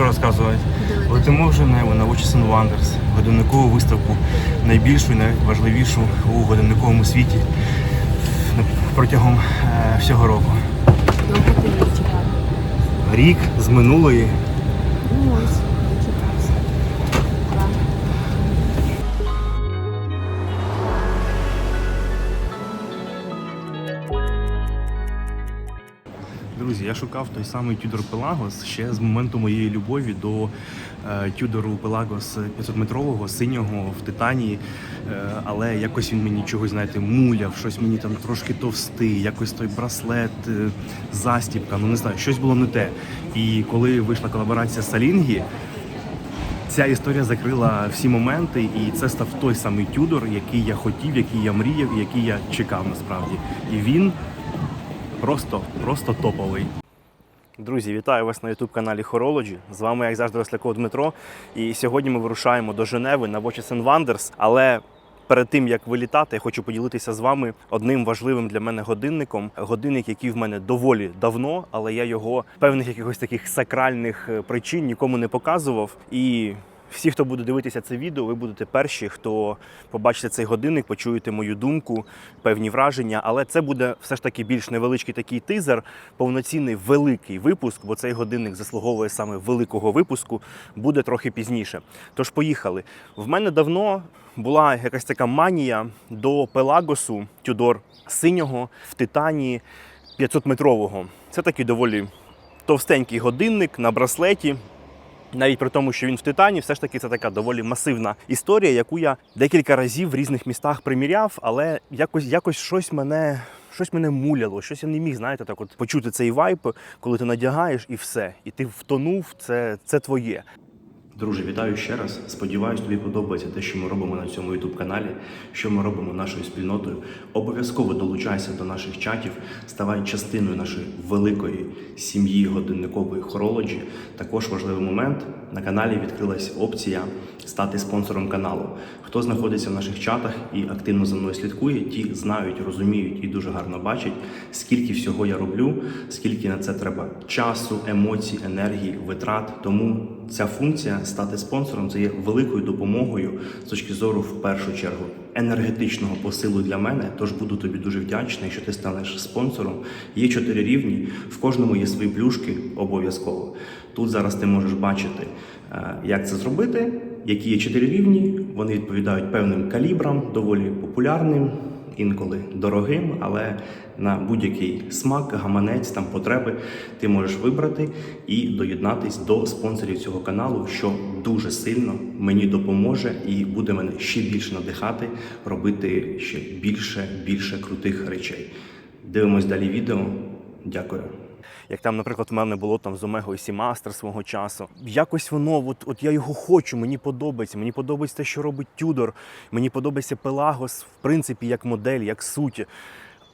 що розказувати. Летимо вже небо на Watches and Wonders, годинникову виставку, найбільшу і найважливішу у годинниковому світі протягом е, всього року. Чекав. Рік з минулої Ну ось, Друзі, я шукав той самий Tudor Pelagos ще з моменту моєї любові до е, Тюдору Pelagos 500-метрового, синього в титанії. Е, але якось він мені чогось, знаєте, муляв, щось мені там трошки товстий, якось той браслет, е, застібка, ну не знаю, щось було не те. І коли вийшла колаборація Салінгі, Ця історія закрила всі моменти, і це став той самий Тюдор, який я хотів, який я мріяв, який я чекав насправді. І він просто, просто топовий. Друзі, вітаю вас на youtube каналі Horology. З вами, як завжди, Росляков Дмитро. І сьогодні ми вирушаємо до Женеви на Watches and Wonders. Але перед тим як вилітати, я хочу поділитися з вами одним важливим для мене годинником. Годинник, який в мене доволі давно, але я його певних якихось таких сакральних е, причин нікому не показував. І всі, хто буде дивитися це відео, ви будете перші, хто побачите цей годинник, почуєте мою думку, певні враження. Але це буде все ж таки більш невеличкий такий тизер, повноцінний великий випуск, бо цей годинник заслуговує саме великого випуску, буде трохи пізніше. Тож поїхали. В мене давно була якась така манія до Пелагосу Тюдор синього в титані 500-метрового. Це такий доволі товстенький годинник на браслеті. Навіть при тому, що він в титані, все ж таки це така доволі масивна історія, яку я декілька разів в різних містах приміряв, але якось якось щось мене. Щось мене муляло, щось я не міг, знаєте, так от почути цей вайп, коли ти надягаєш і все. І ти втонув, це, це твоє. Друже, вітаю ще раз. Сподіваюсь, тобі подобається те, що ми робимо на цьому youtube каналі, що ми робимо нашою спільнотою. Обов'язково долучайся до наших чатів, ставай частиною нашої великої сім'ї годинникової хорологі. Також важливий момент на каналі відкрилась опція стати спонсором каналу. Хто знаходиться в наших чатах і активно за мною слідкує, ті знають, розуміють і дуже гарно бачать, скільки всього я роблю, скільки на це треба часу, емоцій, енергії, витрат. Тому ця функція стати спонсором це є великою допомогою з точки зору, в першу чергу, енергетичного посилу для мене. Тож буду тобі дуже вдячний, якщо ти станеш спонсором. Є чотири рівні, в кожному є свої плюшки обов'язково. Тут зараз ти можеш бачити, е, як це зробити, які є чотири рівні. Вони відповідають певним калібрам, доволі популярним, інколи дорогим, але на будь-який смак, гаманець, там потреби ти можеш вибрати і доєднатись до спонсорів цього каналу, що дуже сильно мені допоможе і буде мене ще більше надихати робити ще більше, більше крутих речей. Дивимось далі відео. Дякую. Як там, наприклад, в мене було там з Омегою Сімастер свого часу. Якось воно, от, от я його хочу, мені подобається. Мені подобається те, що робить Тюдор. Мені подобається Пелагос, в принципі, як модель, як суть.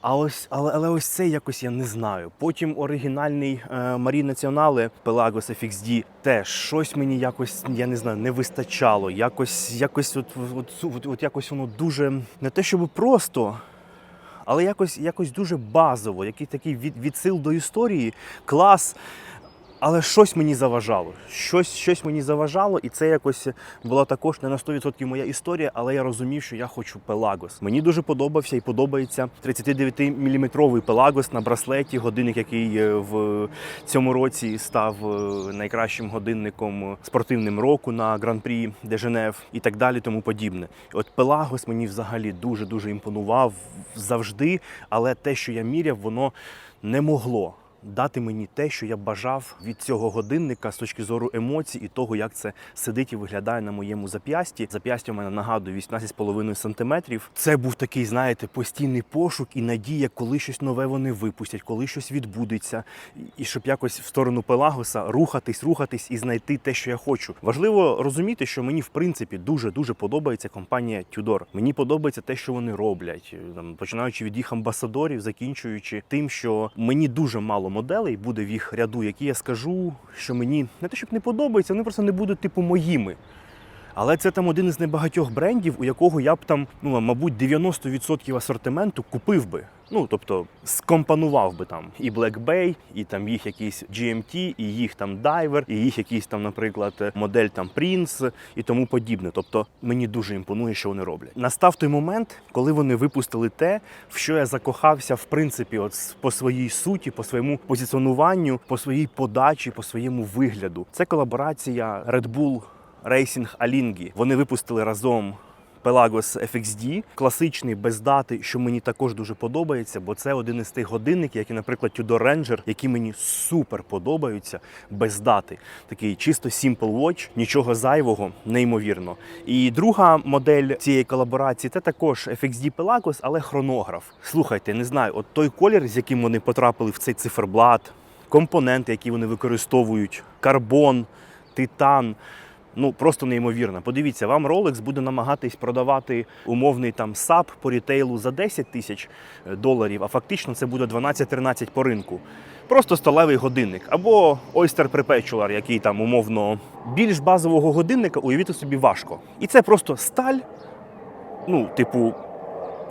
А ось, але, але ось це якось я не знаю. Потім оригінальний е, Марі Націонале Пелагос FXD теж щось мені якось, я не знаю, не вистачало. Якось, якось, от, от, от, от якось воно дуже не те, щоб просто, але якось, якось дуже базово, який такий від, відсил до історії, клас. Але щось мені заважало. Щось, щось мені заважало, і це якось була також не на 100% моя історія, але я розумів, що я хочу Пелагос. Мені дуже подобався і подобається 39-мм Пелагос на браслеті, годинник, який е, в цьому році став е, найкращим годинником спортивним року на гран-прі де Женев і так далі, тому подібне. От Пелагос мені взагалі дуже дуже імпонував завжди, але те, що я міряв, воно не могло дати мені те, що я бажав від цього годинника з точки зору емоцій і того, як це сидить і виглядає на моєму зап'ясті. Зап'ястя у мене нагадую 18,5 сантиметрів. Це був такий, знаєте, постійний пошук і надія, коли щось нове вони випустять, коли щось відбудеться, і щоб якось в сторону Пелагоса рухатись, рухатись і знайти те, що я хочу. Важливо розуміти, що мені в принципі дуже дуже подобається компанія Tudor. Мені подобається те, що вони роблять, там починаючи від їх амбасадорів, закінчуючи тим, що мені дуже мало моделей буде в їх ряду, які я скажу, що мені не те, щоб не подобається, вони просто не будуть типу моїми. Але це там один із небагатьох брендів, у якого я б там, ну мабуть, 90% асортименту купив би. Ну, тобто скомпонував би там і Black Bay, і там їх якийсь GMT, і їх там Diver, і їх якийсь там, наприклад, модель там Prince і тому подібне. Тобто мені дуже імпонує, що вони роблять. Настав той момент, коли вони випустили те, в що я закохався, в принципі, от по своїй суті, по своєму позиціонуванню, по своїй подачі, по своєму вигляду. Це колаборація Red Bull Racing Alinghi. Вони випустили разом Pelagos FXD, класичний без дати, що мені також дуже подобається, бо це один із тих годинників, як і, наприклад, Tudor Ranger, які мені супер подобаються без дати. Такий чисто Simple Watch, нічого зайвого, неймовірно. І друга модель цієї колаборації це також FXD Pelagos, але хронограф. Слухайте, не знаю, от той колір, з яким вони потрапили в цей циферблат, компоненти, які вони використовують, карбон, титан. Ну просто неймовірно. Подивіться, вам Rolex буде намагатись продавати умовний там САП по рітейлу за 10 тисяч е, доларів, а фактично це буде 12-13 по ринку. Просто сталевий годинник. Або Oyster Perpetual, який там умовно більш базового годинника уявити собі важко. І це просто сталь. Ну, типу,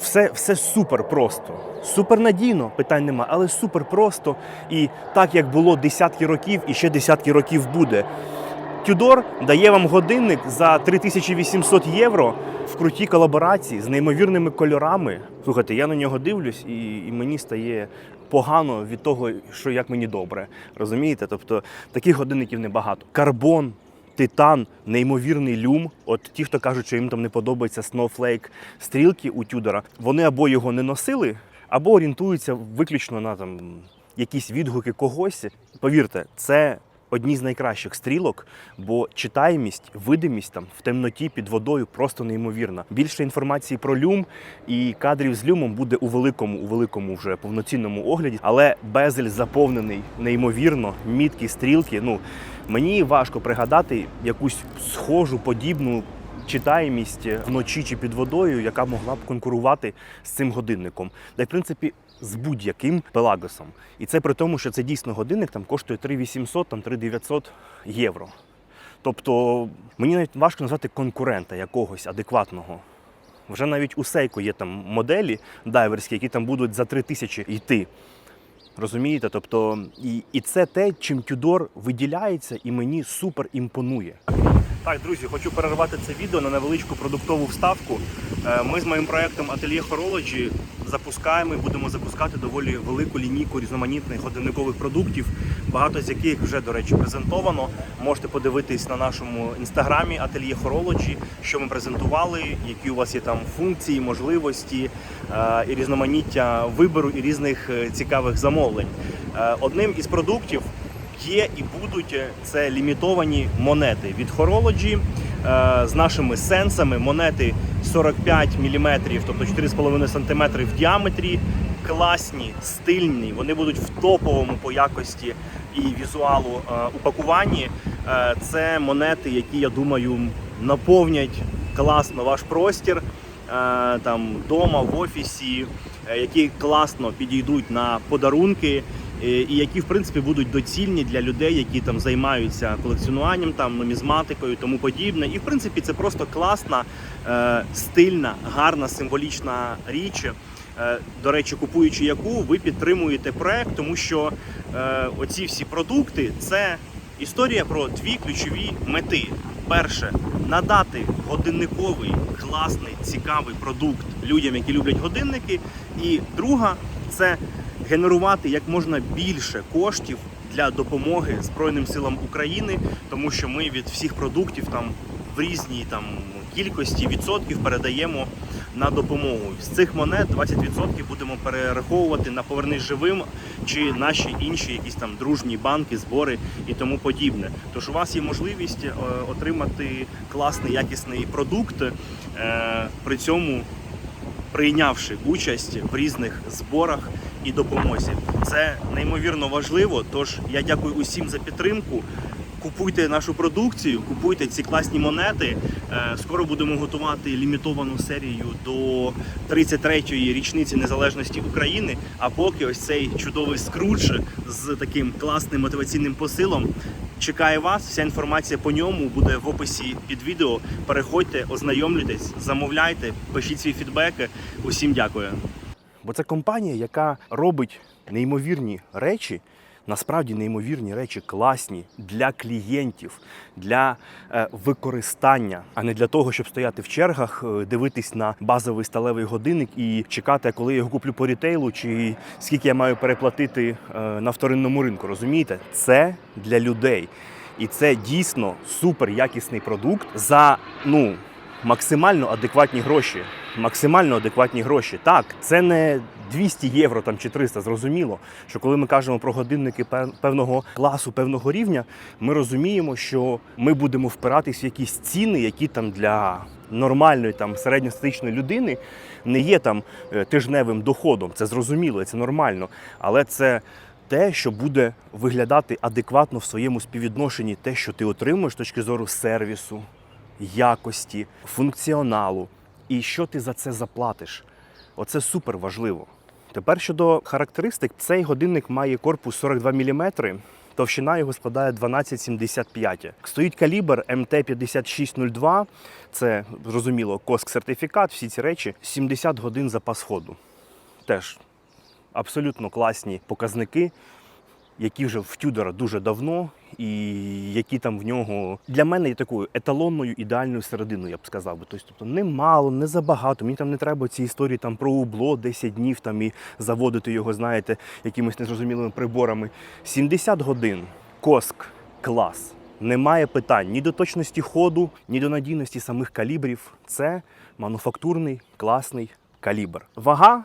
все, все супер просто. Супер надійно, питань нема, але супер просто. І так як було десятки років, і ще десятки років буде. Тюдор дає вам годинник за 3800 євро в крутій колаборації з неймовірними кольорами. Слухайте, я на нього дивлюсь, і, і мені стає погано від того, що як мені добре. Розумієте? Тобто таких годинників небагато. Карбон, титан, неймовірний люм. От ті, хто кажуть, що їм там не подобається Snowflake стрілки у Тюдора, вони або його не носили, або орієнтуються виключно на там якісь відгуки когось. Повірте, це одні з найкращих стрілок, бо читаємість, видимість там в темноті під водою просто неймовірна. Більше інформації про люм і кадрів з люмом буде у великому, у великому вже повноцінному огляді, але безель заповнений неймовірно, міткі стрілки. Ну мені важко пригадати якусь схожу, подібну. Читаємість вночі чи під водою, яка могла б конкурувати з цим годинником, й в принципі з будь-яким пелагосом. І це при тому, що це дійсно годинник там коштує 3800, там 3900 євро. Тобто мені навіть важко назвати конкурента якогось адекватного. Вже навіть у Сейко є там моделі дайверські, які там будуть за 3000 йти. Розумієте? Тобто, і, і це те, чим Тюдор виділяється, і мені супер імпонує. Так, друзі, хочу перервати це відео на невеличку продуктову вставку. Е, Ми з моїм проектом Atelier Horology запускаємо і будемо запускати доволі велику лінійку різноманітних годинникових продуктів, багато з яких вже, до речі, презентовано. Можете подивитись на нашому інстаграмі Atelier Horology, що ми презентували, які у вас є там функції, можливості е, і різноманіття вибору і різних е, цікавих замовлень. Одним із продуктів є і будуть е, це лімітовані монети від Horology е, з нашими сенсами. Монети 45 мм, тобто 4,5 см в діаметрі. Класні, стильні, вони будуть в топовому по якості і візуалу е, упакуванні. Це монети, які я думаю наповнять класно ваш простір там вдома, в офісі, які класно підійдуть на подарунки, і які в принципі будуть доцільні для людей, які там займаються колекціонуванням, там нумізматикою, тому подібне. І в принципі це просто класна, е, стильна, гарна, символічна річ. Е, До речі, купуючи яку, ви підтримуєте проект, тому що е, оці всі продукти це історія про дві ключові мети. Перше надати годинниковий, класний, цікавий продукт людям, які люблять годинники. І друга це генерувати як можна більше коштів для допомоги Збройним силам України, тому що ми від всіх продуктів там в різній там кількості відсотків передаємо на допомогу. З цих монет 20% будемо перераховувати на повернись живим чи наші інші якісь там дружні банки, збори і тому подібне. Тож у вас є можливість е, отримати класний якісний продукт, е, при цьому прийнявши участь в різних зборах і допомозі. Це неймовірно важливо. Тож я дякую усім за підтримку. Купуйте нашу продукцію, купуйте ці класні монети. Е, Скоро будемо готувати лімітовану серію до 33-ї річниці незалежності України. А поки ось цей чудовий скрудж з таким класним мотиваційним посилом чекає вас. Вся інформація по ньому буде в описі під відео. Переходьте, ознайомлюйтесь, замовляйте, пишіть свій фідбек. Усім дякую. Бо це компанія, яка робить неймовірні речі. Насправді неймовірні речі класні для клієнтів, для е, використання, а не для того, щоб стояти в чергах, е, дивитись на базовий сталевий годинник і чекати, коли я його куплю по рітейлу, чи скільки я маю переплатити е, на вторинному ринку. Розумієте? Це для людей. І це дійсно супер якісний продукт за ну максимально адекватні гроші. Максимально адекватні гроші. Так, це не 200 євро там чи 300, зрозуміло, що коли ми кажемо про годинники певного класу, певного рівня, ми розуміємо, що ми будемо впиратись в якісь ціни, які там для нормальної там середньостатичної людини не є там е, тижневим доходом. Це зрозуміло, це нормально. Але це те, що буде виглядати адекватно в своєму співвідношенні, те, що ти отримуєш з точки зору сервісу, якості, функціоналу, і що ти за це заплатиш. Оце супер важливо. Тепер щодо характеристик, цей годинник має корпус 42 мм, товщина його складає 12,75. Стоїть калібр МТ5602, це зрозуміло, коск сертифікат, всі ці речі, 70 годин запас ходу. Теж абсолютно класні показники, які вже в Тюдора дуже давно, і які там в нього для мене є такою еталонною ідеальною серединою, я б сказав би. Тобто, тобто не мало, не забагато. Мені там не треба ці історії там про убло 10 днів там і заводити його, знаєте, якимись незрозумілими приборами. 70 годин, коск, клас. Немає питань ні до точності ходу, ні до надійності самих калібрів. Це мануфактурний класний калібр. Вага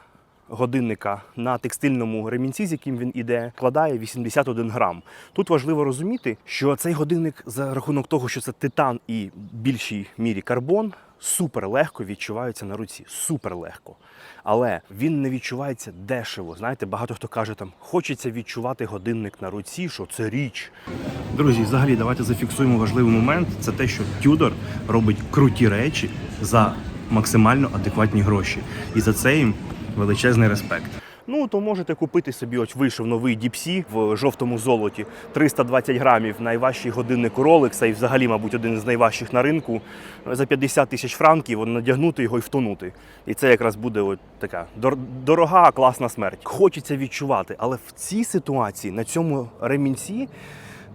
годинника на текстильному ремінці, з яким він іде, складає 81 грам. Тут важливо розуміти, що цей годинник за рахунок того, що це титан і в більшій мірі карбон, супер легко відчувається на руці. Супер легко. Але він не відчувається дешево. Знаєте, багато хто каже, там хочеться відчувати годинник на руці, що це річ. Друзі, взагалі, давайте зафіксуємо важливий момент. Це те, що Tudor робить круті речі за максимально адекватні гроші. І за це їм величезний респект. Ну, то можете купити собі, ось вийшов новий Діпсі в жовтому золоті, 320 грамів, найважчий годинник Rolex, і взагалі, мабуть, один з найважчих на ринку. За 50 тисяч франків надягнути його і втонути. І це якраз буде от така дор- дорога, класна смерть. Хочеться відчувати, але в цій ситуації, на цьому ремінці,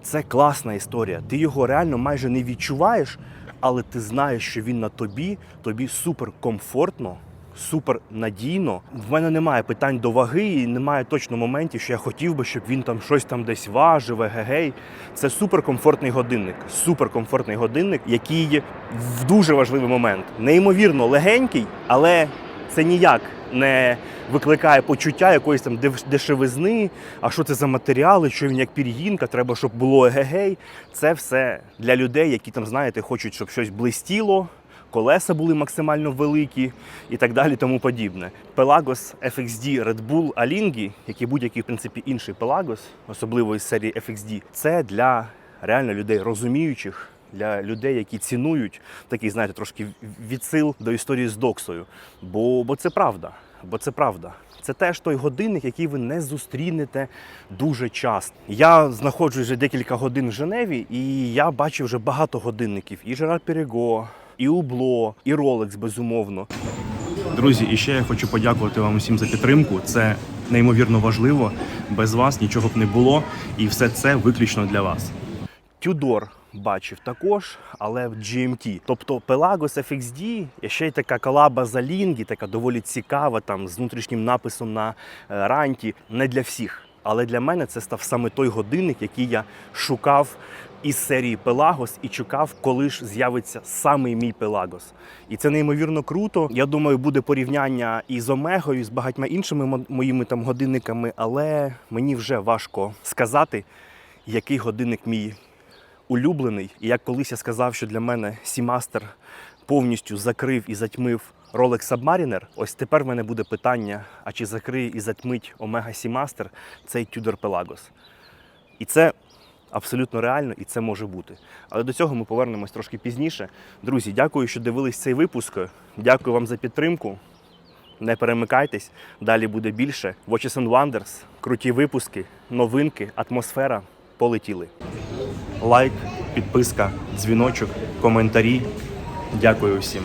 це класна історія. Ти його реально майже не відчуваєш, але ти знаєш, що він на тобі, тобі супер комфортно, супер надійно. В мене немає питань до ваги, і немає точно моментів, що я хотів би, щоб він там щось там десь важив, егегей. Це суперкомфортний годинник. Суперкомфортний годинник, який в дуже важливий момент. Неймовірно легенький, але це ніяк не викликає почуття якоїсь там дешевизни. А що це за матеріали? Що він як пір'їнка, треба, щоб було егегей. Це все для людей, які там, знаєте, хочуть, щоб щось блистіло. Колеса були максимально великі і так далі, тому подібне. Pelagos FXD Red Bull Alinghi, як і будь-який в принципі інший Pelagos, особливо із серії FXD, це для реально людей розуміючих, для людей, які цінують такий, знаєте, трошки відсил до історії з доксою. Бо, бо це правда. Бо це правда. Це теж той годинник, який ви не зустрінете дуже часто. Я знаходжусь вже декілька годин в Женеві, і я бачив вже багато годинників. І Жерар Перего, і Убло, і Rolex, безумовно. Друзі, і ще я хочу подякувати вам усім за підтримку. Це неймовірно важливо. Без вас нічого б не було, і все це виключно для вас. Тюдор бачив також, але в GMT. Тобто Pelagos FXD, ще й така колаба за Лінгі, така доволі цікава, там з внутрішнім написом на е, ранті. Не для всіх. Але для мене це став саме той годинник, який я шукав із серії Pelagos і чекав, коли ж з'явиться саме мій Pelagos. І це неймовірно круто. Я думаю, буде порівняння і з Омегою, з багатьма іншими моїми там годинниками, але мені вже важко сказати, який годинник мій улюблений. І як колись я сказав, що для мене Seamaster повністю закрив і затьмив Rolex Submariner, ось тепер в мене буде питання: а чи закриє і затьмить Omega Seamaster цей Tudor Pelagos? І це абсолютно реально, і це може бути. Але до цього ми повернемось трошки пізніше. Друзі, дякую, що дивились цей випуск. Дякую вам за підтримку. Не перемикайтесь, далі буде більше. Watches and Wonders, круті випуски, новинки, атмосфера. Полетіли. Лайк, підписка, дзвіночок, коментарі. Дякую всім.